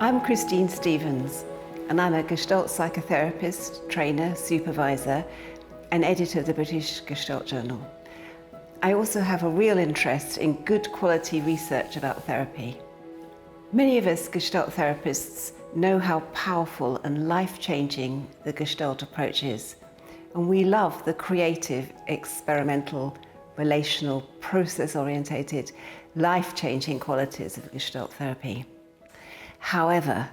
I'm Christine Stevens, and I'm a Gestalt psychotherapist, trainer, supervisor, and editor of the British Gestalt Journal. I also have a real interest in good quality research about therapy. Many of us Gestalt therapists know how powerful and life changing the Gestalt approach is, and we love the creative, experimental, relational, process orientated, life changing qualities of Gestalt therapy. However,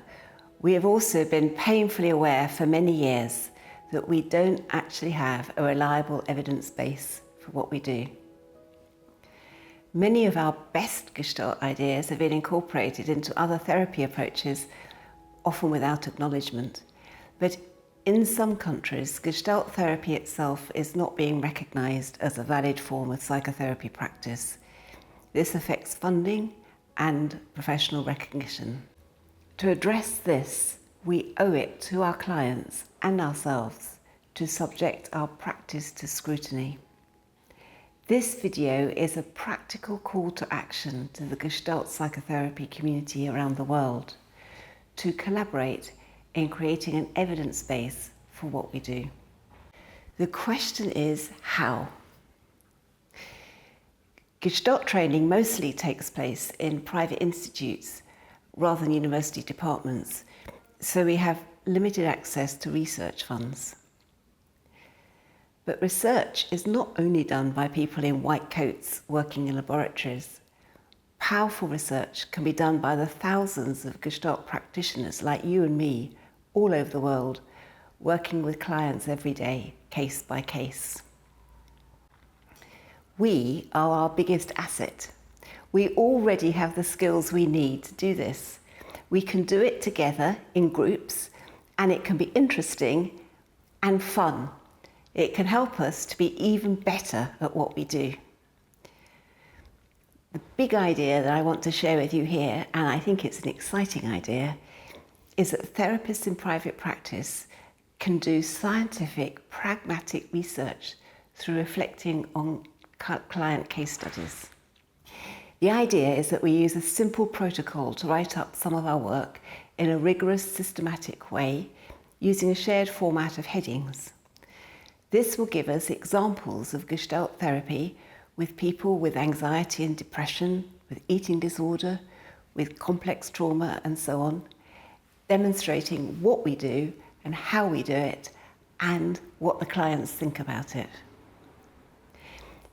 we have also been painfully aware for many years that we don't actually have a reliable evidence base for what we do. Many of our best Gestalt ideas have been incorporated into other therapy approaches, often without acknowledgement. But in some countries, Gestalt therapy itself is not being recognised as a valid form of psychotherapy practice. This affects funding and professional recognition. To address this, we owe it to our clients and ourselves to subject our practice to scrutiny. This video is a practical call to action to the Gestalt psychotherapy community around the world to collaborate in creating an evidence base for what we do. The question is how? Gestalt training mostly takes place in private institutes rather than university departments, so we have limited access to research funds. But research is not only done by people in white coats working in laboratories. Powerful research can be done by the thousands of Gestalt practitioners like you and me all over the world, working with clients every day, case by case. We are our biggest asset. We already have the skills we need to do this. We can do it together in groups, and it can be interesting and fun it can help us to be even better at what we do. The big idea that I want to share with you here, and I think it's an exciting idea, is that therapists in private practice can do scientific, pragmatic research through reflecting on client case studies. The idea is that we use a simple protocol to write up some of our work in a rigorous, systematic way using a shared format of headings. This will give us examples of Gestalt therapy with people with anxiety and depression, with eating disorder, with complex trauma, and so on, demonstrating what we do and how we do it and what the clients think about it.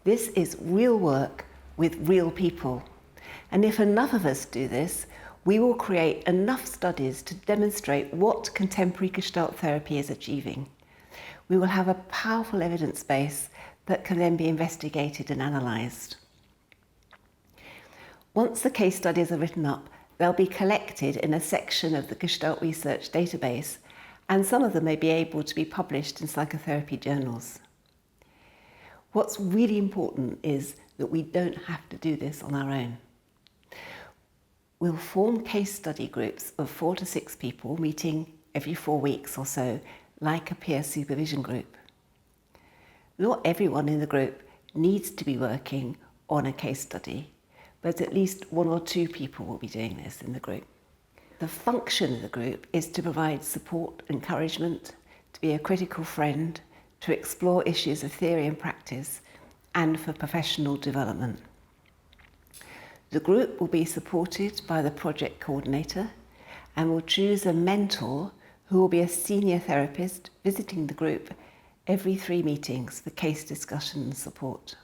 This is real work with real people. And if enough of us do this, we will create enough studies to demonstrate what contemporary Gestalt therapy is achieving we will have a powerful evidence base that can then be investigated and analysed. Once the case studies are written up, they'll be collected in a section of the Gestalt Research database, and some of them may be able to be published in psychotherapy journals. What's really important is that we don't have to do this on our own. We'll form case study groups of four to six people meeting every four weeks or so like a peer supervision group. Not everyone in the group needs to be working on a case study, but at least one or two people will be doing this in the group. The function of the group is to provide support, encouragement, to be a critical friend, to explore issues of theory and practice, and for professional development. The group will be supported by the project coordinator and will choose a mentor who will be a senior therapist visiting the group every three meetings for case discussion and support.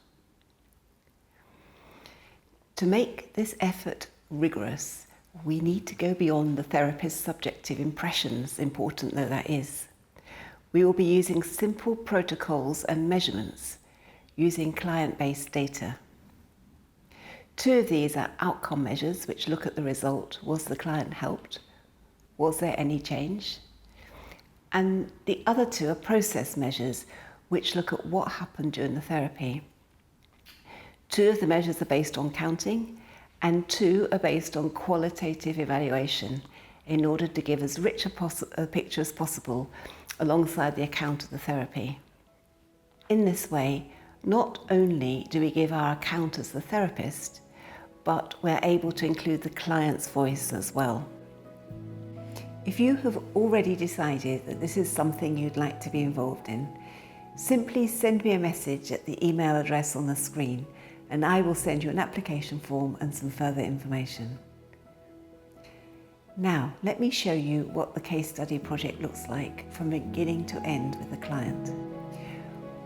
To make this effort rigorous, we need to go beyond the therapist's subjective impressions, important though that is. We will be using simple protocols and measurements using client-based data. Two of these are outcome measures, which look at the result. Was the client helped? Was there any change? And the other two are process measures, which look at what happened during the therapy. Two of the measures are based on counting, and two are based on qualitative evaluation in order to give as rich a, a picture as possible alongside the account of the therapy. In this way, not only do we give our account as the therapist, but we're able to include the client's voice as well. If you have already decided that this is something you'd like to be involved in, simply send me a message at the email address on the screen and I will send you an application form and some further information. Now, let me show you what the case study project looks like from beginning to end with the client.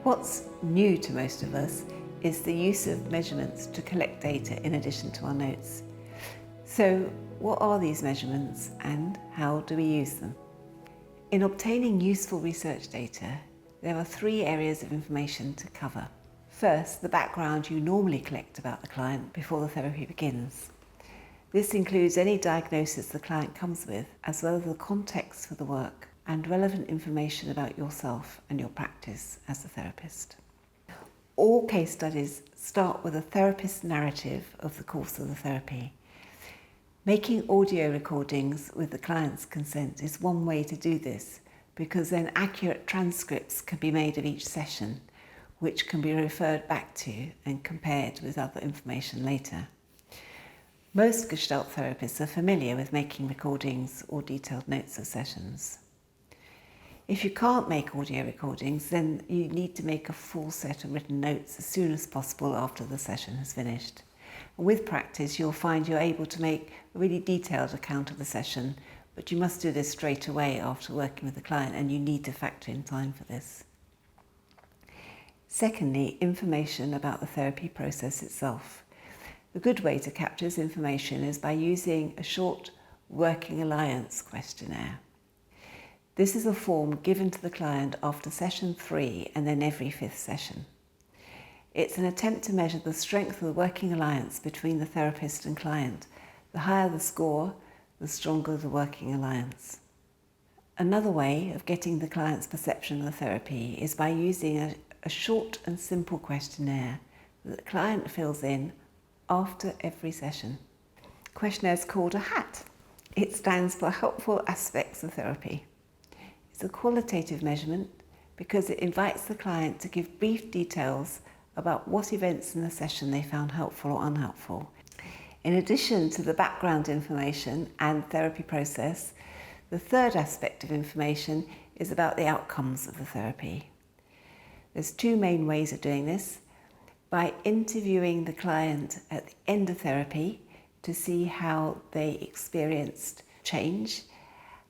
What's new to most of us is the use of measurements to collect data in addition to our notes. So, what are these measurements and how do we use them? In obtaining useful research data, there are three areas of information to cover. First, the background you normally collect about the client before the therapy begins. This includes any diagnosis the client comes with, as well as the context for the work and relevant information about yourself and your practice as a therapist. All case studies start with a therapist's narrative of the course of the therapy. Making audio recordings with the client's consent is one way to do this because then accurate transcripts can be made of each session, which can be referred back to and compared with other information later. Most Gestalt therapists are familiar with making recordings or detailed notes of sessions. If you can't make audio recordings, then you need to make a full set of written notes as soon as possible after the session has finished. With practice, you'll find you're able to make a really detailed account of the session, but you must do this straight away after working with the client, and you need to factor in time for this. Secondly, information about the therapy process itself. A good way to capture this information is by using a short working alliance questionnaire. This is a form given to the client after session three and then every fifth session. It's an attempt to measure the strength of the working alliance between the therapist and client. The higher the score, the stronger the working alliance. Another way of getting the client's perception of the therapy is by using a, a short and simple questionnaire that the client fills in after every session. Questionnaire is called a HAT. It stands for Helpful Aspects of Therapy. It's a qualitative measurement because it invites the client to give brief details about what events in the session they found helpful or unhelpful. In addition to the background information and therapy process, the third aspect of information is about the outcomes of the therapy. There's two main ways of doing this. By interviewing the client at the end of therapy to see how they experienced change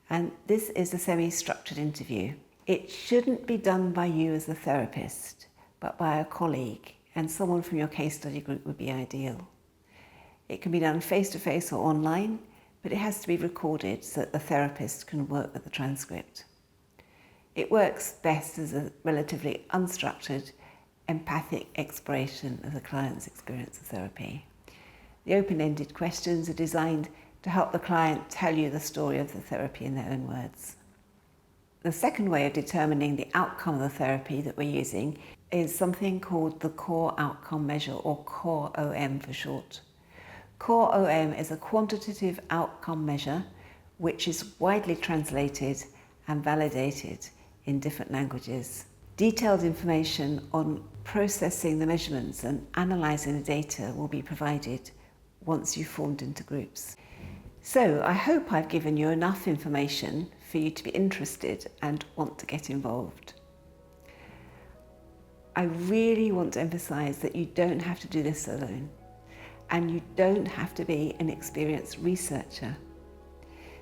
and this is a semi structured interview. It shouldn't be done by you as a therapist, but by a colleague, and someone from your case study group would be ideal. It can be done face to face or online, but it has to be recorded so that the therapist can work with the transcript. It works best as a relatively unstructured, empathic exploration of the client's experience of therapy. The open ended questions are designed to help the client tell you the story of the therapy in their own words. The second way of determining the outcome of the therapy that we're using is something called the Core Outcome Measure, or Core OM for short. Core OM is a quantitative outcome measure which is widely translated and validated in different languages. Detailed information on processing the measurements and analysing the data will be provided once you've formed into groups. So I hope I've given you enough information for you to be interested and want to get involved. I really want to emphasise that you don't have to do this alone and you don't have to be an experienced researcher.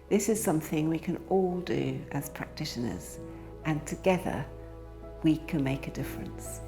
This is something we can all do as practitioners and together we can make a difference.